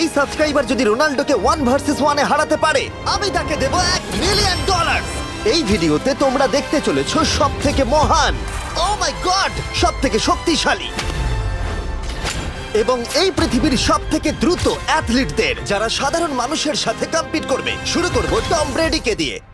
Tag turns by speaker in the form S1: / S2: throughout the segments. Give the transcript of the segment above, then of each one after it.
S1: এই সাবস্ক্রাইবার যদি রোনাল্ডোকে one versus ওয়ানে হারাতে পারে, আমি তাকে দেব এক মিলিয়ন ডলার এই ভিডিওতে তোমরা দেখতে চলেছ সব থেকে মহান ও মাই গড সব থেকে শক্তিশালী। এবং এই পৃথিবীর সব থেকে দ্রুত অ্যাথলিটদের যারা সাধারণ মানুষের সাথে কম্পিট করবে, শুরু করব টম ব্রেডিকে দিয়ে।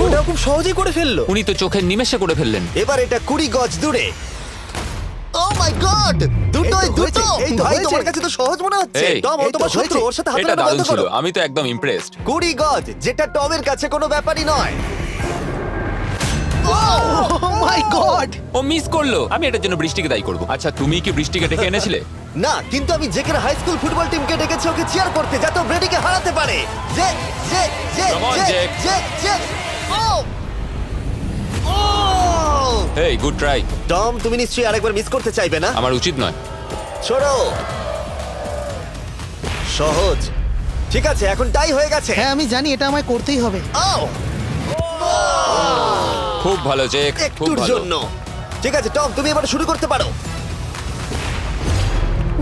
S2: ওটা খুব সহজেই করে ফেলল।
S3: উনি তো চোখের নিমেষে করে ফেললেন।
S1: এবার এটা কুড়ি গজ দূরে। ও মাই গড দুটোই দুটো!
S2: এই
S1: ভাই তোমার কাছে তো সহজ মনে হচ্ছে।
S3: এই,
S1: টম ও
S2: এই তো
S1: তোমার শত্রু
S2: হয়েছে।
S1: ওর সাথে হাত
S3: এটা
S1: মেলানো
S3: দারুণ
S1: বন্ধ
S3: ছিল
S1: করো
S3: আমি তো একদম ইমপ্রেসড
S1: কুড়ি গজ যেটা টমের কাছে কোনো ব্যাপারই নয়।
S2: ও মাই গড
S3: ও মিস করল। আমি এটার জন্য বৃষ্টিকে দায়ী করব। আচ্ছা তুমি কি বৃষ্টিকে ডেকে এনেছিলে?
S1: না কিন্তু আমি জেকের হাই স্কুল ফুটবল টিমকে ডেকেছি ওকে চিয়ার করতে যাতে ও ব্রেডিকে হারাতে পারে।
S3: Come on,
S1: যে
S3: Jake.
S1: যে যে ও ও
S3: গুড ট্রাই
S1: টম তুমি নিশ্চয়ই আরেকবার মিস করতে চাইবে না?
S3: আমার উচিত নয়।
S1: ছোড়ো। সহজ। ঠিক আছে এখন টাই হয়ে গেছে।
S2: হ্যাঁ আমি জানি এটা আমায় করতেই হবে।
S1: ও
S3: খুব ভালো জেক খুব
S1: একটুর
S3: ভালো।
S1: জন্য। ঠিক আছে টম তুমি এবার শুরু করতে পারো।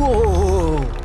S1: ও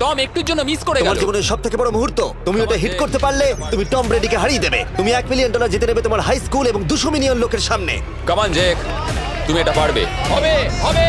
S3: টম একটুর জন্য মিস করে
S1: তোমার
S3: গেল।
S1: জীবনের সব থেকে বড় মুহূর্ত। তুমি ওটা হিট করতে পারলে তুমি টম ব্রেডিকে হারিয়ে দেবে। তুমি এক মিলিয়ন ডলার জিতে নেবে তোমার হাই স্কুল এবং দুশো মিলিয়ন লোকের সামনে।
S3: কামান জেক তুমি এটা পারবে। হবে হবে।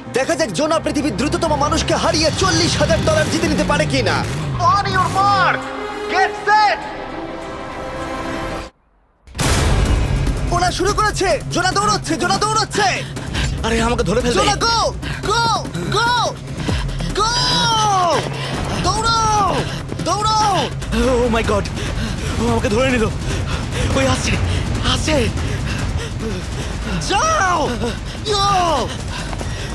S1: দেখা যাক জোনা পৃথিবীর দ্রুততম মানুষকে হারিয়ে চল্লিশ হাজার ডলার জিতে নিতে পারে কিনা। ইউর মার্ক গেট সেট ওরা শুরু করেছে! জোনা দৌড়চ্ছে জোনা দৌড়চ্ছে!
S4: আরে আমাকে ধরে ফেলবে।
S1: জোনা গো গো গো গো দৌড়াও দৌড়াও
S4: ও মাই গড ও আমাকে ধরে নিল। ওই আসছে আসছে।
S1: যাও! ইয়ো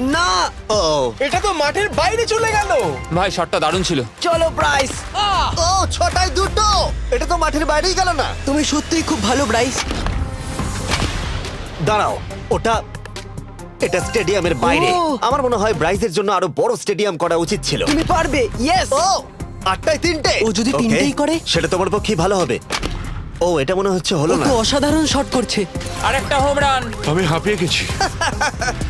S5: না!
S1: ও
S4: এটা তো মাঠের বাইরে চলে গেল।
S3: ভাই শটটা দারুণ ছিল।
S5: চলো ব্রাইস
S1: ও ছটায় দুটো। এটা তো মাঠের বাইরেই গেল না।
S5: তুমি সত্যিই খুব ভালো ব্রাইস
S1: দাঁড়াও ওটা এটা স্টেডিয়ামের বাইরে।
S5: ও।
S1: আমার মনে হয় ব্রাইজের জন্য আরও বড় স্টেডিয়াম করা উচিত ছিল।
S5: তুমি পারবে ইয়েস
S1: ও আটটায় তিনটে।
S5: ও যদি
S1: Okay,
S5: তিনটেই করে?
S1: সেটা তোমার পক্ষে ভালো হবে। ও এটা মনে হচ্ছে হলো না।
S5: তো অসাধারণ শট করছে।
S3: আর একটা হোম রান
S6: আমি হাঁপিয়ে গেছি।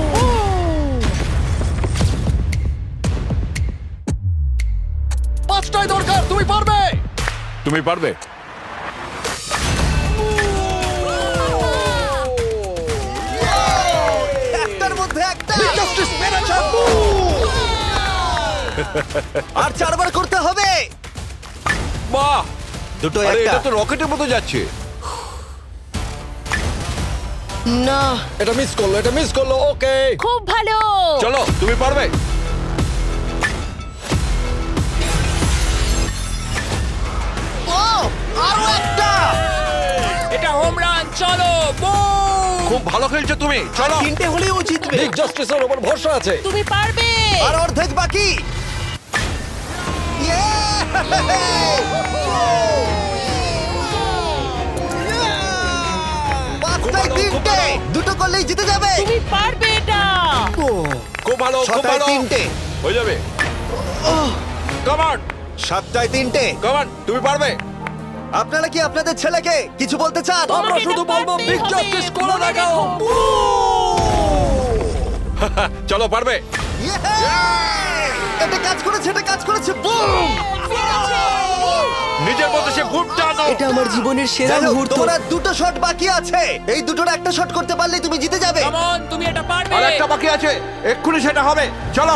S2: পাঁচটাই দরকার তুমি পারবে?
S6: তুমি পারবে।
S1: একটার মধ্যে একটা। আর চারবার করতে হবে।
S6: বাহ!
S1: দুটো
S6: আরে
S1: একটা।
S6: এটা তো রকেটের মতো যাচ্ছে।
S5: না।
S2: এটা মিস করল এটা মিস করল ওকে
S7: খুব ভালো।
S6: চলো তুমি পারবে।
S3: চলো!
S6: খুব ভালো খেলছো তুমি চলো।
S4: তিনটে হলেও ও জিতবে।
S2: বিগ জাস্টিসের উপর ভরসা আছে।
S7: তুমি পারবে!
S1: আর অর্ধেক বাকি। পাঁচটায় তিনটে। দুটো করলেই জিতে যাবে।
S7: তুমি পারবে এটা।
S6: খুব ভালো খুব
S1: ছটায়
S6: ভালো।
S1: তিনটে।
S6: হয়ে যাবে। কমান
S1: সাতটায় তিনটে।
S6: কমান তুমি পারবে।
S1: আপনারা কি আপনাদের ছেলেকে কিছু বলতে চান?
S7: আমরা শুধু বলব বিগ জাস্টিস দেখাও
S6: চলো পারবে?
S1: এটা কাজ করেছে এটা কাজ করেছে। বুম
S6: নিজের মধ্যে সে খুব টানো।
S5: এটা আমার জীবনের সেরা মুহূর্ত।
S1: তোমার আর দুটো শট বাকি আছে। এই দুটোর একটা শট করতে পারলে তুমি জিতে যাবে।
S3: On, তুমি এটা পারবে।
S6: আর একটা বাকি আছে। এক্ষুনি সেটা হবে। চলো।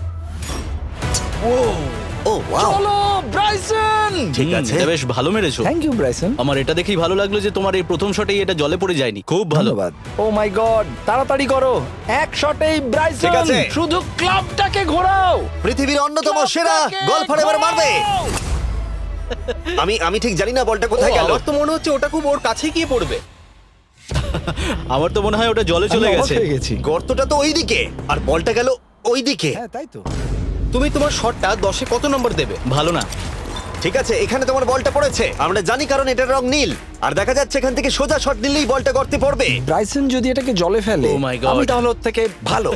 S1: ও ওয়াও
S2: চলো ব্রাইসন
S1: ঠিক আছে।
S4: এটা বেশ ভালো মেরেছো।
S8: থ্যাংক ইউ ব্রাইসন
S4: আমার এটা দেখেই ভালো লাগল যে তোমার এই প্রথম শটেই এটা জলে পড়ে যায়নি। খুব ভালো।
S8: ধন্যবাদ। ও মাই গড তাড়াতাড়ি করো। এক শটেই ব্রাইসন
S1: ঠিক আছে।
S8: শুধু ক্লাবটাকে ঘোরাও।
S1: পৃথিবীর অন্যতম সেরা গলফার এবার মারবে। আমি আমি ঠিক জানি না বলটা কোথায় গেল।
S4: আমার তো মনে হচ্ছে ওটা খুব ওর কাছে গিয়ে পড়বে। আমার তো মনে হয় ওটা জলে চলে
S8: আমি অবাক
S4: গেছে।
S8: হয়ে গেছি।
S1: গর্তটা তো ওইদিকে আর বলটা গেল ওইদিকে।
S8: হ্যাঁ তাই তো।
S4: তুমি তোমার শটটা দশে কত নম্বর দেবে? ভালো না।
S1: ঠিক আছে এখানে তোমার বলটা পড়েছে। আমরা জানি কারণ এটার রং নীল। আর দেখা যাচ্ছে এখান থেকে সোজা শট নিলেই বলটা গর্তে পড়বে।
S8: ব্রাইসন যদি এটাকে জলে ফেলে
S4: ও মাই গড
S8: আমি তাহলে ওর থেকে ভালো।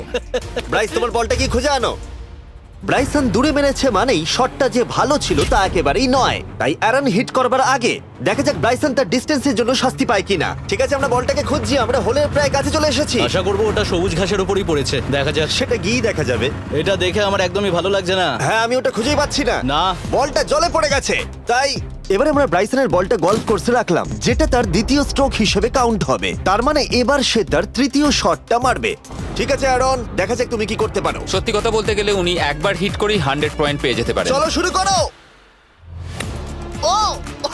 S1: ব্রাইস তোমার বলটা কি খুঁজে আনো? ব্রাইসন দূরে মেরেছে মানেই শটটা যে ভালো ছিল তা একেবারেই নয়। তাই অ্যারন হিট করবার আগে দেখা যাক ব্রাইসন তার ডিস্টেন্সের জন্য শাস্তি পায় কিনা। ঠিক আছে আমরা বলটাকে খুঁজছি আমরা হোলের প্রায় কাছে চলে এসেছি।
S4: আশা করব ওটা সবুজ ঘাসের উপরই পড়েছে দেখা যাক।
S1: সেটা গিয়ে দেখা যাবে।
S4: এটা দেখে আমার একদমই ভালো লাগছে না।
S1: হ্যাঁ আমি ওটা খুঁজেই পাচ্ছি না।
S4: না।
S1: বলটা জলে পড়ে গেছে। তাই এবারে আমরা ব্রাইসনের বলটা গল্ফ কোর্সে রাখলাম যেটা তার দ্বিতীয় স্ট্রোক হিসেবে কাউন্ট হবে। তার মানে এবার সে তার তৃতীয় শটটা মারবে। ঠিক আছে অ্যারন দেখা যাক তুমি কি করতে পারো।
S3: সত্যি কথা বলতে গেলে উনি একবার হিট করেই হান্ড্রেড পয়েন্ট পেয়ে যেতে পারে
S1: চলো শুরু করো! ও!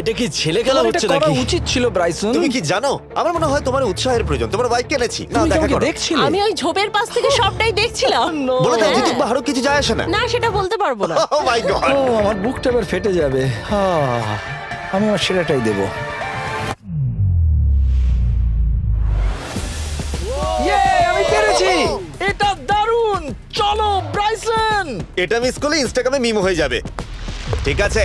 S4: এটা কি ছেলে খেলা
S8: এটা
S4: হচ্ছে
S8: করা
S4: নাকি?
S8: উচিত ছিল ব্রাইসন।
S1: তুমি কি জানো? আমার মনে হয় তোমার উৎসাহের প্রয়োজন। তোমার বাইক কিনেছি? না
S8: তুমি কি
S1: দেখা
S8: আমাকে
S1: করো।
S8: দেখছিলে।
S7: আমি ওই ঝোপের পাশ থেকে সবটাই দেখছিলাম।
S1: বলে দাও। জিতুক বা কিছু যায় আসে না।
S7: না সেটা বলতে পারব না।
S1: ও মাই গড
S8: ও আমার বুকটা এবার ফেটে যাবে। আহ, আমি আমার সেরাটাই দেব। আমি পেরেছি! এটা দারুণ! চলো ব্রাইসন!
S1: এটা মিস করলে ইনস্টাগ্রামে মিম হয়ে যাবে। ঠিক আছে।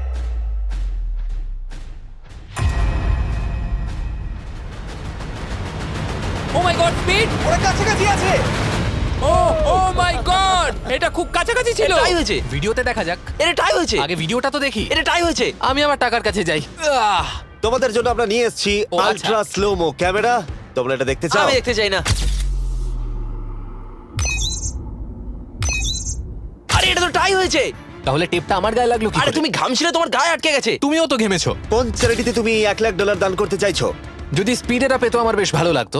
S3: ও মাই গড স্পিড
S2: ওরা কাছাকাছি আছে!
S3: ও ও মাই গড এটা খুব কাছাকাছি ছিল!
S9: টাই হয়েছে।
S5: ভিডিওতে দেখা যাক।
S9: এটা টাই হয়েছে।
S5: আগে ভিডিওটা তো দেখি।
S9: এটা টাই হয়েছে।
S5: আমি আমার টাকার কাছে যাই। আহ,
S1: তোমাদের জন্য আমরা নিয়ে এসেছি
S5: ও, আচ্ছা।
S1: আলট্রা স্লোমো ক্যামেরা তোমরা এটা দেখতে চাও?
S9: আমি দেখতে চাই না। আরে এটা তো টাই হয়েছে।
S5: তাহলে টেপটা আমার গায়ে লাগল কি
S9: আরে
S5: করে?
S9: তুমি ঘামছিলে তোমার গায়ে আটকে গেছে।
S5: তুমিও তো ঘেমেছো।
S1: কোন চ্যারিটিতে তুমি এক লাখ ডলার দান করতে চাইছো?
S5: যদি স্পিডেরা পেতো আমার বেশ ভালো লাগতো।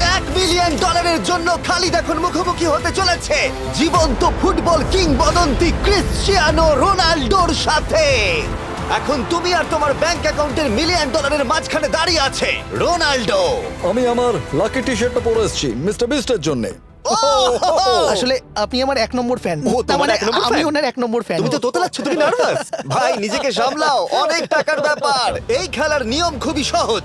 S1: এক মিলিয়ন ডলারের জন্য খালিদ এখন মুখোমুখি হতে চলেছে। জীবন্ত ফুটবল কিংবদন্তি ক্রিশ্চিয়ানো রোনাল্ডোর সাথে। এখন তুমি আর তোমার ব্যাংক অ্যাকাউন্টের মিলিয়ন ডলারের মাঝখানে দাঁড়িয়ে আছে। রোনাল্ডো।
S8: আমি আমার লাকি টি শার্টটা পরে এসেছি মিস্টার বিস্টের জন্য।
S10: আসলে আপনি আমার এক নম্বর ফ্যান
S1: ও, তোমার
S10: মানে
S1: এক নম্বর
S10: আমি
S1: fan?
S10: ওনার এক নম্বর ফ্যান
S1: তুমি তো তোতলাচ্ছ তুমি নার্ভাস ভাই নিজেকে সামলাও অনেক টাকার ব্যাপার। এই খেলার নিয়ম খুবই সহজ।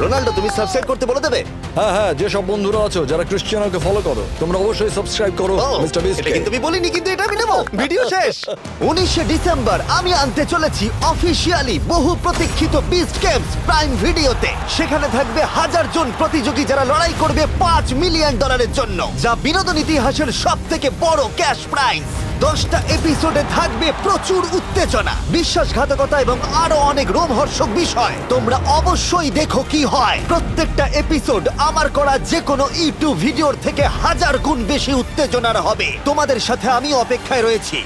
S1: রোনাল্ডো তুমি সাবস্ক্রাইব করতে বলে দেবে?
S8: হ্যাঁ হ্যাঁ যে সব বন্ধুরা আছো যারা ক্রিশ্চিয়ানোকে ফলো করো তোমরা অবশ্যই সাবস্ক্রাইব করো
S1: ও,
S8: মিস্টার বিস্ট
S1: কিন্তু আমি বলিনি কিন্তু এটা আমি নেব। ভিডিও শেষ। উনিশে ডিসেম্বর আমি আনতে চলেছি অফিসিয়ালি বহু প্রতীক্ষিত বিস্ট গেমস প্রাইম ভিডিওতে সেখানে থাকবে হাজার জন প্রতিযোগী যারা লড়াই করবে পাঁচ মিলিয়ন ডলারের জন্য যা বিনোদন ইতিহাসের সব থেকে বড় ক্যাশ প্রাইজ দশটা এপিসোডে থাকবে প্রচুর উত্তেজনা, বিশ্বাসঘাতকতা এবং আরও অনেক রোমহর্ষক বিষয়। তোমরা অবশ্যই দেখো কি হয়। প্রত্যেকটা এপিসোড আমার করা যে কোনো ইউটিউব ভিডিওর থেকে হাজার গুণ বেশি উত্তেজনার হবে। তোমাদের সাথে আমি অপেক্ষায় রয়েছি।